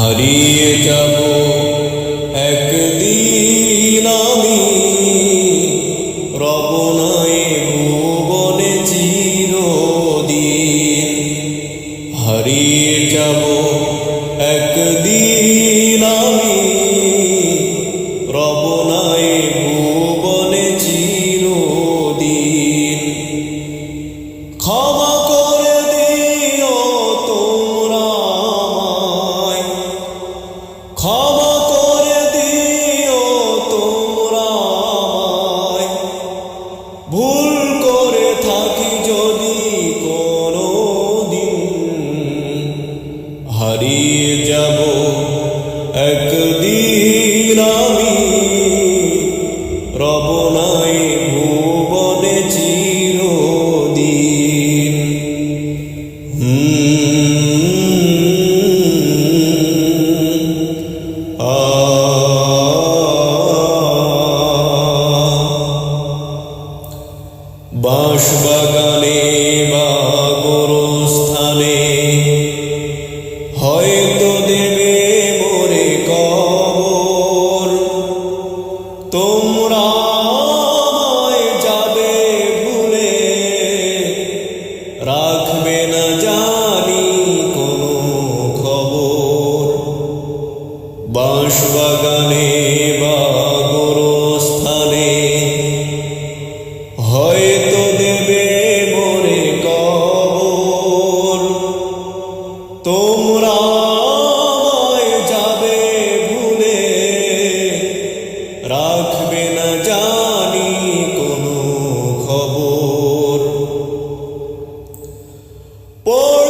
হারিয়ে যাব একদিন আমি। রবনায় ভুবনে চিরদিন হারিয়ে যাব একদিন আমি। বাঁশ বাগানে হয়তো দেবে মোরে কবর। তোমরা যাবে ভুলে। রাখবে না জানি কোনো খবর। পড়বে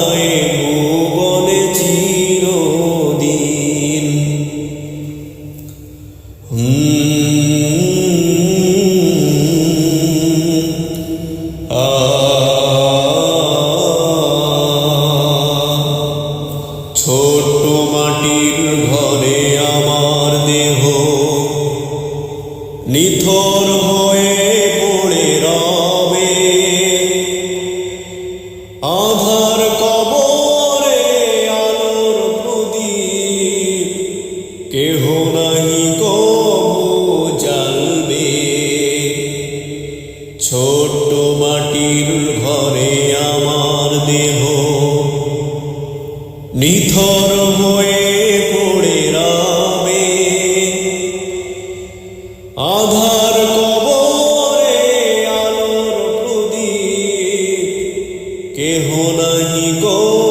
ঘরে আমার দেহ নিথর হয়ে পড়ে রবে। আধার কবরে আলোর প্রদীপ, কেহ নাহি কবু জ্বালবে। ছোট্ট কেহ নাহি কবু